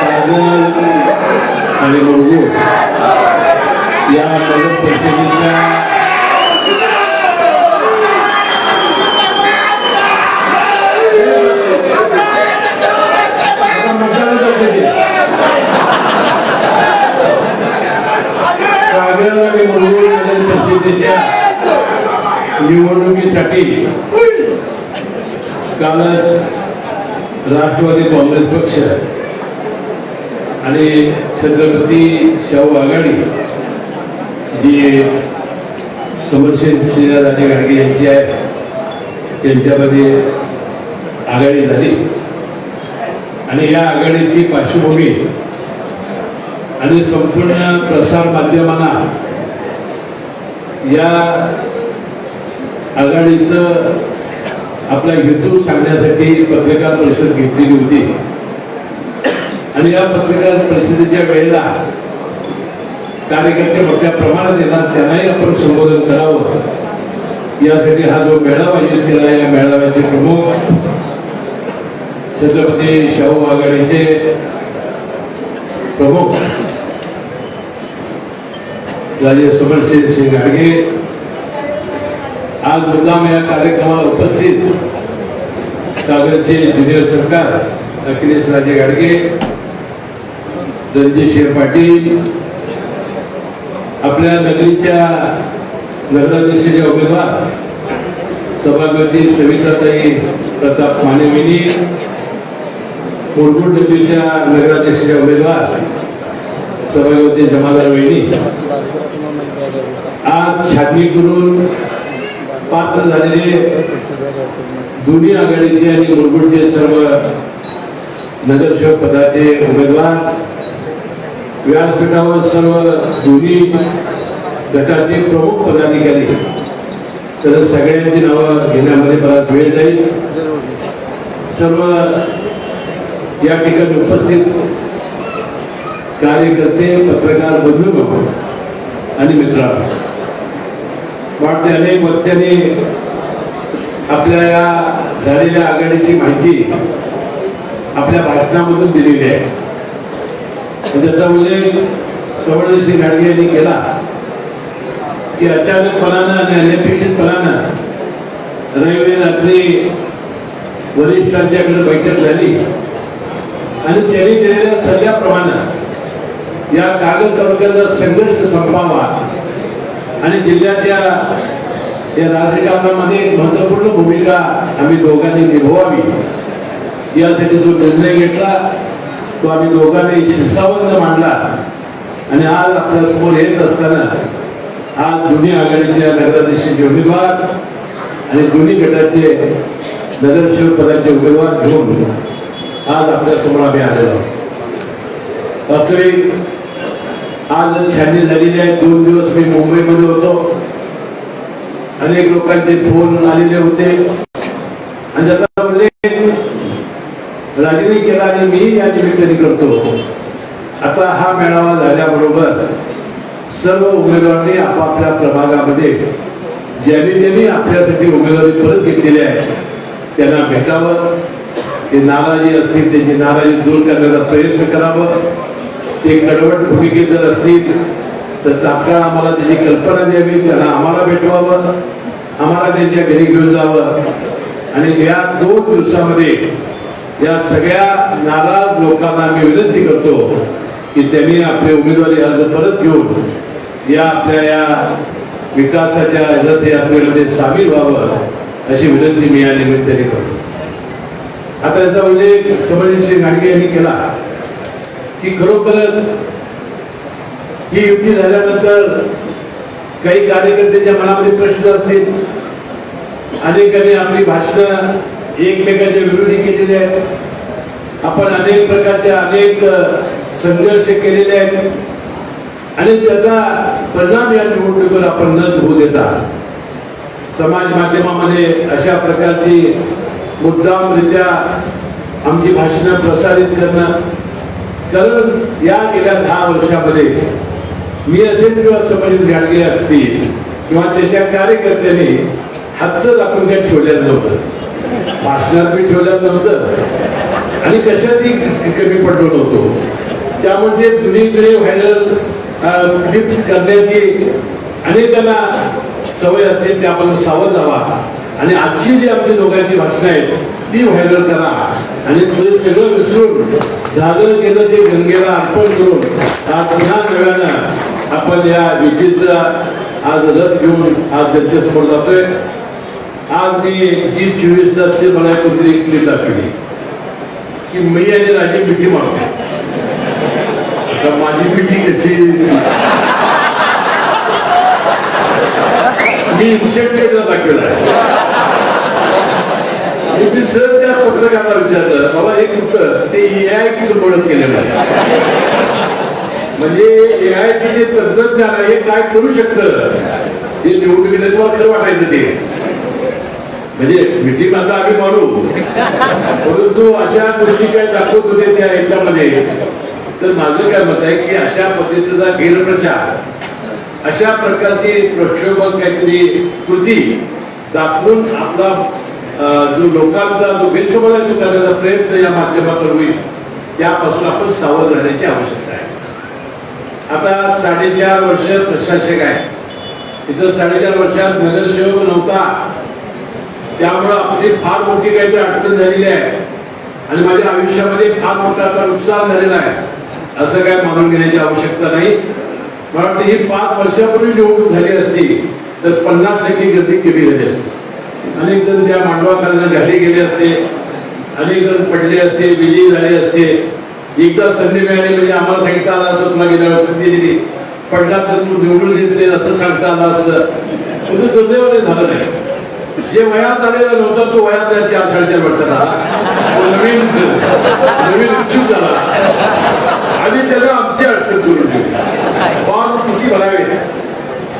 कागद आणि मूलभूत या नगर परिषदेच्या आता मतदान करते ते. कागद आणि मूलभूत नगर परिषदेच्या निवडणुकीसाठी कालच राष्ट्रवादी काँग्रेस पक्ष आणि छत्रपती शाहू आघाडी जी समरसेन राजे गाडगे यांची आहे त्यांच्यामध्ये आघाडी झाली. आणि या आघाडीची पार्श्वभूमी आणि संपूर्ण प्रसार माध्यमांना या आघाडीचं आपला हेतू सांगण्यासाठी पत्रकार परिषद घेतलेली होती. आणि या पत्रकार परिषदेच्या वेळेला कार्यकर्ते मोठ्या प्रमाणात येतात त्यांनाही आपण संबोधन करावं. यासाठी हा जो मेळावा आयोजित केला या मेळाव्याचे प्रमुख छत्रपती शाहू आघाडीचे प्रमुख राजे समरसिंह सिंग गाडगे आज मुद्दाम या कार्यक्रमाला उपस्थित कागदचे ज्युनियर सरकार अखिलेश राजे गाडगे रणजित पाटील आपल्या नगरीच्या नगराध्यक्षाचे उमेदवार सभागती सविताताई प्रताप मानेविनी कोलगुड नगरीच्या नगराध्यक्षाचे उमेदवार सभागती जमादार वेणी आज छाटणी करून पात्र झालेले दोन्ही आघाडीचे आणि मुलभूतचे सर्व नगरसेवक पदाचे उमेदवार व्यासपीठावर सर्व दोन्ही गटाचे प्रमुख पदाधिकारी. तर सगळ्यांची नावं घेण्यामध्ये बराच वेळ जाईल. सर्व या ठिकाणी उपस्थित कार्यकर्ते पत्रकार बंधू आणि मित्रांनो. वाढत्याने अनेक आपल्या या झालेल्या आघाडीची माहिती आपल्या भाषणामधून दिलेली आहे. त्याचा उल्लेख सवर्ण गाडगे यांनी केला. की अचानकपणानं आणि अनपेक्षितपणानं रविवारी रात्री वरिष्ठांच्याकडे बैठक झाली. आणि त्यांनी दिलेल्या सल्ल्याप्रमाणे या कागद तालुक्याचा संघर्ष संपावा. आणि जिल्ह्याच्या या राजकारणामध्ये एक महत्त्वपूर्ण भूमिका आम्ही दोघांनी निभवावी. यासाठी जो निर्णय घेतला तो आम्ही दोघांनी शिरसावंत मांडला. आणि आज आपल्यासमोर येत असताना आज दोन्ही आघाडीच्या नगराध्यक्षाचे उमेदवार आणि जुनी गटाचे नगरसेवक पदाचे उमेदवार घेऊन आज आपल्यासमोर आम्ही आलेलो असं वास्तविक आज छाननी झालेली आहे. दोन दिवस मी मुंबईमध्ये होतो. अनेक लोकांचे फोन आलेले होते. आणि त्याचा उल्लेख राजेने केला आणि मी या निमित्ताने करतो आता हा मेळावा झाल्याबरोबर सर्व उमेदवारांनी आपापल्या प्रभागामध्ये ज्यांनी ज्यांनी आपल्यासाठी उमेदवारी परत घेतलेली आहे त्यांना भेटावं. ते नाराजी असतील त्यांची नाराजी दूर करण्याचा प्रयत्न करावं. ते कडवट भूमिकेत जर असतील तर तात्काळ आम्हाला त्याची कल्पना द्यावी त्यांना आम्हाला भेटवावं आम्हाला त्यांच्या घरी घेऊन जावं. आणि या दोन दिवसामध्ये या सगळ्या नाराज लोकांना आम्ही विनंती करतो की त्यांनी आपले उमेदवारी अर्ज परत घेऊन या आपल्या या विकासाच्या रथयात्रेमध्ये सामील व्हावं अशी विनंती मी या निमित्ताने करतो. आता याचा उल्लेख समरजितसिंह गाडगे यांनी केला. की खरोखरच ही युती झाल्यानंतर काही कार्यकर्त्यांच्या मनामध्ये प्रश्न असतील. अनेकांनी आपली भाषणं एकमेकांच्या विरोधी केलेली आहेत. आपण अनेक प्रकारचे अनेक संघर्ष केलेले आहेत. आणि त्याचा परिणाम या निवडणुकीवर आपण न होऊ देता समाज माध्यमामध्ये अशा प्रकारची मुद्दामरित्या आमची भाषणं प्रसारित करणं कारण या गेल्या दहा वर्षामध्ये मी असेल किंवा समजित गाडगे असतील किंवा त्याच्या कार्यकर्त्यांनी हातचं दाखवून काय ठेवलेलं नव्हतं. भाषणात मी ठेवलेलं नव्हतं. आणि कशातही कमी पडलो नव्हतो. त्यामध्ये जुनी व्हायरल क्लिप करण्याची अनेकांना सवय असते त्यापासून आपण सावध राहा. आणि आजची जी आपली दोघांची भाषणं आहेत ती व्हायरल करा. आणि ते सगळं विसरून झालं गेलं ते गंगेला अर्पण करून आज पुन्हा नव्यानं आपण या विजेचा आज रथ घेऊन आज जनतेसमोर जातोय. आज मी जी चोवीस तासची मला कुठली एक क्लिप दाखवली. की मी आणि राजी मिठी मारतो आता माझी मिठी कशी मी इन्सेप्टेडला दाखवला आहे आणि मी सहज त्या पत्रकारांना विचारलं मला एक उत्तर ते ए आय कीचं ओळख केलेलं आहे. म्हणजे ए आय जे तंत्रज्ञान आहे काय करू शकतं? हे निवडणुकीत तुम्हाला खरं वाटायचं ते. म्हणजे मिटिंग आता आम्ही मारू. परंतु अशा गोष्टी काय दाखवत होते त्या याच्यामध्ये तर माझं काय मत आहे की अशा पद्धतीचा गैरप्रचार अशा प्रकारची प्रक्षोभक काहीतरी कृती दाखवून आपला जो लोकांचा जो गैरसमज करण्याचा प्रयत्न या माध्यमातून होईल त्यापासून आपण सावध राहण्याची आवश्यकता आहे. आता साडेचार वर्ष प्रशासक आहे इथं साडेचार वर्षात नगरसेवक नव्हता. त्यामुळं आपली फार मोठी काहीतरी अडचण झालेली आहे. आणि माझ्या आयुष्यामध्ये फार मोठा आता नुकसान झालेला आहे. असं काय मानून घेण्याची आवश्यकता नाही. मला वाटतं ही पाच वर्षापूर्वी निवडणूक झाली असती तर पन्नास टक्के गर्दी कमी झाली असती अनेक जण त्या मांडवाखाली घाली गेले असते. अनेक जण पडले असते विजयी झाले असते. एकदा संधी मिळाली म्हणजे आम्हाला सांगता आला असतं तुला गेल्या वेळेस संधी दिली. पडला तर तू निवडून घेतले असं सांगता आला असतं. तुझं दुर्दैवाने झालं नाही. जे वयात आलेला नव्हता तो वयात त्या चार साडेचार वर्षाचा आला. नवीन नवीन उत्सुक झाला. आणि त्याला आमची अडचण करून ठेवली फॉर्म किती भरावे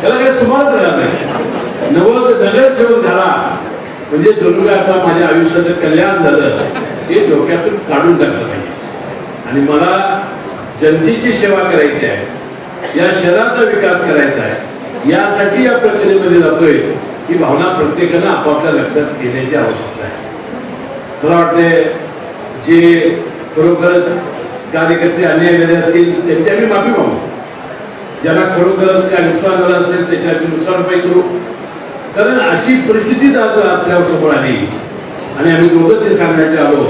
त्याला काही सुमार झाला नाही. नवद नगरसेवक झाला म्हणजे जणू आता माझ्या आयुष्याचं कल्याण झालं. हे डोक्यातून काढून टाकलं पाहिजे. आणि मला जनतेची सेवा करायची आहे. या शहराचा विकास करायचा आहे. यासाठी या प्रक्रियेमध्ये जातोय. ही भावना प्रत्येकानं आपापल्या लक्षात घेण्याची आवश्यकता आहे. मला वाटते जे खरोखरच कार्यकर्ते अन्याय झाले असतील त्यांची आम्ही माफी मागू. ज्यांना खरोखरच काय नुकसान झालं असेल त्याच्या आम्ही नुकसान पाहिजे करू. कारण अशी परिस्थिती आज आपल्यासमोर आली आणि आम्ही दोघं ते सांगण्याचे आलो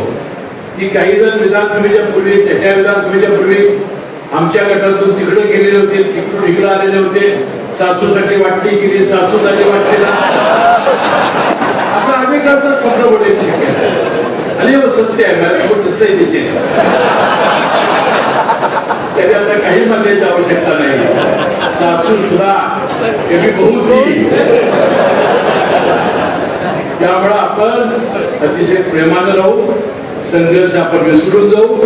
की काही जण विधानसभेच्या पूर्वी त्याच्या विधानसभेच्या पूर्वी आमच्या गटातून तिकडे गेलेले होते तिकडून इकडे आलेले होते. सासूसाठी वाटली गेली सासूसाठी वाटली असं अनेकांचा शब्द बोलायचे. आणि सत्य आहे मला सत्य त्याचे आता काही म्हणण्याची आवश्यकता नाही सासू सुद्धा कमी बहुती त्यामुळं आपण अतिशय प्रेमानं राहू संघर्ष आपण विसरून जाऊ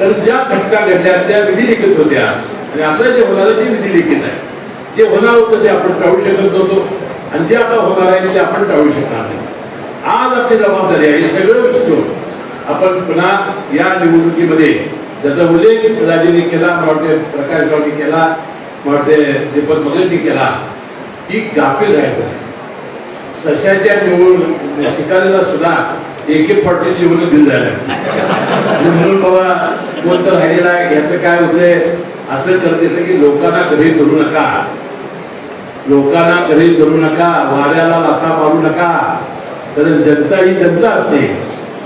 तर ज्या घटना घडल्या त्या विधिलिखित होत्या. आणि आता जे होणार आहे ते विधिलिखित आहे. जे होणार होतं ते आपण टाळू शकत नव्हतो. आणि जे आता होणार आहे ते आपण टाळू शकणार नाही. आज आपली जबाबदारी आहे हे सगळं विसरून आपण पुन्हा या निवडणुकीमध्ये ज्याचा उल्लेख राजेने केला मला प्रकाश रावने केला मला वाटते दीपक मगलनी केला की गाफील राहायचं सशाच्या निवडणूक शिकारीला सुद्धा एक एक फॉर्टी शिवून बिल जायला म्हणून बाबा कोण तर राहिलेला आहे याचं काय होतंय? असं करते की लोकांना कधी धरू नका. लोकांना कधी धरू नका वाऱ्याला लाथा मारू नका. कारण जनता ही जनता असते.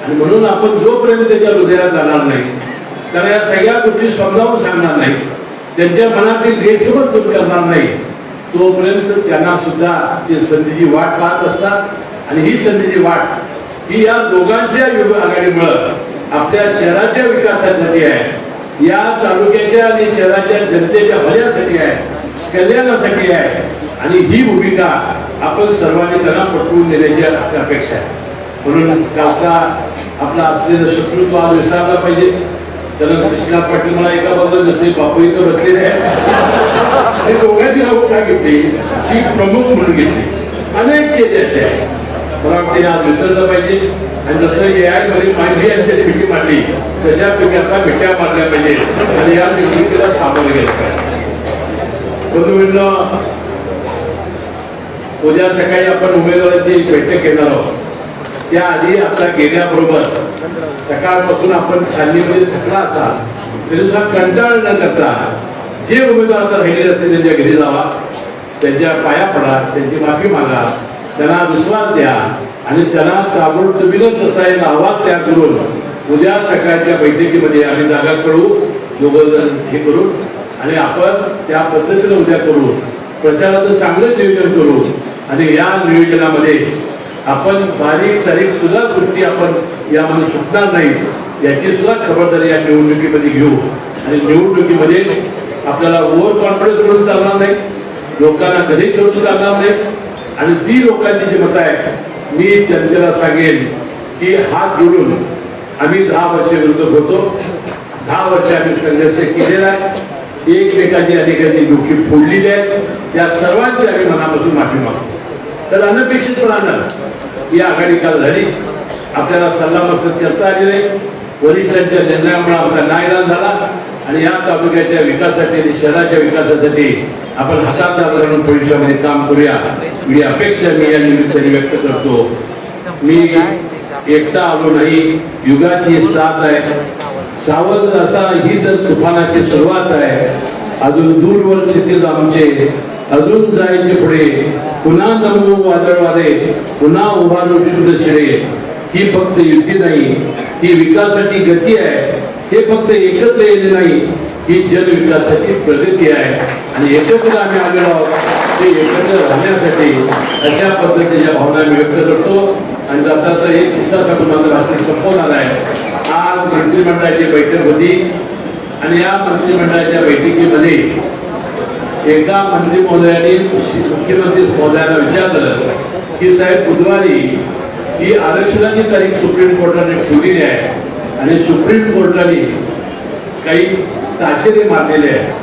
आणि म्हणून आपण जोपर्यंत त्याच्या हृदयात जाणार नाही त्याला या सगळ्या गोष्टी समजावून सांगणार नाही त्यांच्या मनातील गैरसमज दूर करणार नाही तोपर्यंत त्यांना सुद्धा ते संधीची वाट पाहत असतात. आणि ही संधीची वाट ही या दोघांच्या युग आघाडीमुळं आपल्या शहराच्या विकासासाठी आहे. या तालुक्याच्या आणि शहराच्या जनतेच्या भल्यासाठी आहे. कल्याणासाठी आहे. आणि ही भूमिका आपण सर्वांनी त्यांना पटवून देण्याची आपली अपेक्षा आहे. म्हणून कालचा आपला असलेलं शत्रुत्व आज विसरला पाहिजे. त्याला कृष्णा पाटील मला एका बाजूला जसे बापू इथं बसलेले आहे दोघांची नावं काय घेतली ती प्रमुख म्हणून घेतली. अनेक चेते असे आहे मला वाटते आज विसरलं पाहिजे? आणि जसं ए आयमध्ये माहिती यांच्याची भीती मारली तशा तुम्ही आता भेट्या मारल्या पाहिजे आणि या भीतीला सामोरे गेलं पाहिजे. बंधूंनो उद्या सकाळी आपण उमेदवारांची बैठक घेणार आहोत. त्याआधी आता गेल्याबरोबर सकाळपासून आपण छाननीमध्ये थकला असाल तरी सुद्धा कंटाळ न करता जे उमेदवार आता राहिले असते त्यांच्या घरी जावा त्यांच्या पाया पडा त्यांची माफी मागा त्यांना विश्वास द्या. आणि त्यांना ताबडतोबीनं तसा एक आवाज तयार करून उद्या सकाळच्या बैठकीमध्ये आम्ही जागा कळू दोघं हे करू. आणि आपण त्या पद्धतीनं उद्या करू. प्रचाराचं चांगलं नियोजन करू. आणि या नियोजनामध्ये आपण बारीक सारीक सुद्धा गोष्टी आपण यामध्ये सुटणार नाही याची सुद्धा खबरदारी या निवडणुकीमध्ये घेऊ. आणि निवडणुकीमध्ये आपल्याला ओव्हर कॉन्फिडन्स करून चालणार नाही. लोकांना कधी करून चालणार नाही. आणि ती लोकांची जी मतं आहे मी जनतेला सांगेन की हात जोडून आम्ही दहा वर्षे विरुद्ध होतो. दहा वर्ष आम्ही संघर्ष केलेला आहे. एकमेकांची अनेकांची डोकी फोडलेली आहे त्या सर्वांची आम्ही मनापासून माफी मागतो. तर अनपेक्षितपणानं ही आघाडी काल झाली. आपल्याला सल्लामसलत करता आली नाही वरिष्ठांच्या निर्णयामुळे आमचा नायरान झाला. आणि या तालुक्याच्या विकासासाठी आणि शहराच्या विकासासाठी आपण हातात धरून भविष्यामध्ये काम करूया. ही अपेक्षा मी या निमित्ताने व्यक्त करतो. मी एकटा आलो नाही. युगाची साथ आहे. सावध असा ही तर तुफानाची सुरुवात आहे. अजून दूरवर क्षितिज आमचे अजून जायचे पुढे. पुन्हा जमू वादळ वारे पुन्हा उभारू शुद्ध शिरे. ही फक्त युती नाही. ही विकासाची गती आहे. हे फक्त एकत्र येणे नाही. ही जनविकासाची प्रगती आहे. आणि एकत्र आम्ही आलेलो आहोत. ते एकत्र राहण्यासाठी अशा पद्धतीच्या भावना मी व्यक्त करतो. आणि जाता तर एक किस्सा सांगून माझं भाषण संपवणार आहे. आज मंत्रिमंडळाची बैठक होती. आणि या मंत्रिमंडळाच्या बैठकीमध्ये एका मंत्री महोदयाने मुख्यमंत्री महोदयांना विचारलं की साहेब बुधवारी ही आरक्षणाची तारीख सुप्रीम कोर्टाने ठेवलेली आहे. आणि सुप्रीम कोर्टाने काही ताशेरे मारलेले आहे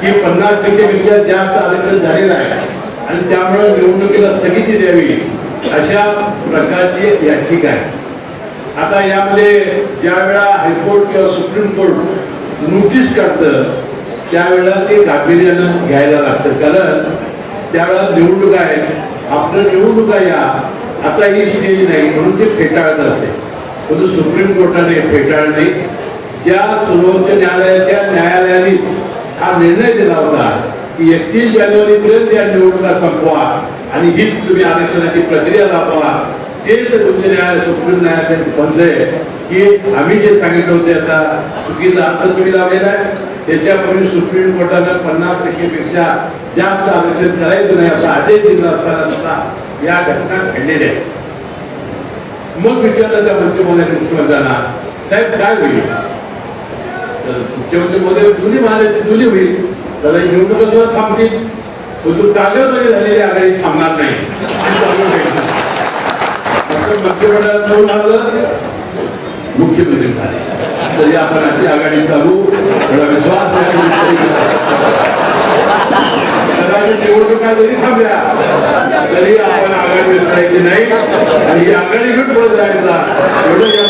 की पन्नास टक्केपेक्षा जास्त आरक्षण झालेलं आहे. आणि त्यामुळे निवडणुकीला स्थगिती द्यावी अशा प्रकारची याचिका आहे. आता यामध्ये ज्या वेळा हायकोर्ट किंवा सुप्रीम कोर्ट नोटीस काढतं त्यावेळेला ते गांभीर्यानं घ्यायला लागतं. कारण त्यावेळेला निवडणुका आहेत आपलं निवडणुका या. आता ही स्टेज नाही म्हणून ते फेटाळत असते. परंतु सुप्रीम कोर्टाने फेटाळले. ज्या सर्वोच्च न्यायालयाच्या न्यायालयाने हा निर्णय दिला होता की एकतीस जानेवारी पर्यंत या निवडणुका संपवा आणि हीच तुम्ही आरक्षणाची प्रक्रिया दाखवा. तेच उच्च न्यायालय सुप्रीम न्यायालयात बनलंय की आम्ही जे सांगितलं होते आता चुकीचा अर्थ तुम्ही लावलेला आहे. त्याच्यापूर्वी सुप्रीम कोर्टानं पन्नास टक्केपेक्षा जास्त आरक्षण करायचं नाही असा आदेश दिला असताना सुद्धा या घटना घडलेल्या आहेत. मग विचारलं त्या मंत्री मुख्यमंत्र्यांना साहेब काय होईल? तर मुख्यमंत्री मोदी जुनी म्हणाले ती जुनी होईल. दादा निवडणुका सुद्धा थांबतील. पण तू कागदमध्ये झालेली आघाडी थांबणार नाही. असं मंत्रिमंडळात जाऊन आलं मुख्यमंत्री झाले. तरी आपण अशी आघाडी चालू. थोडा विश्वास निवडणुका जरी थांबल्या तरी आपण आघाडी विसरायची नाही. आणि ही आघाडी घेऊन पुढे जायचा. एवढं या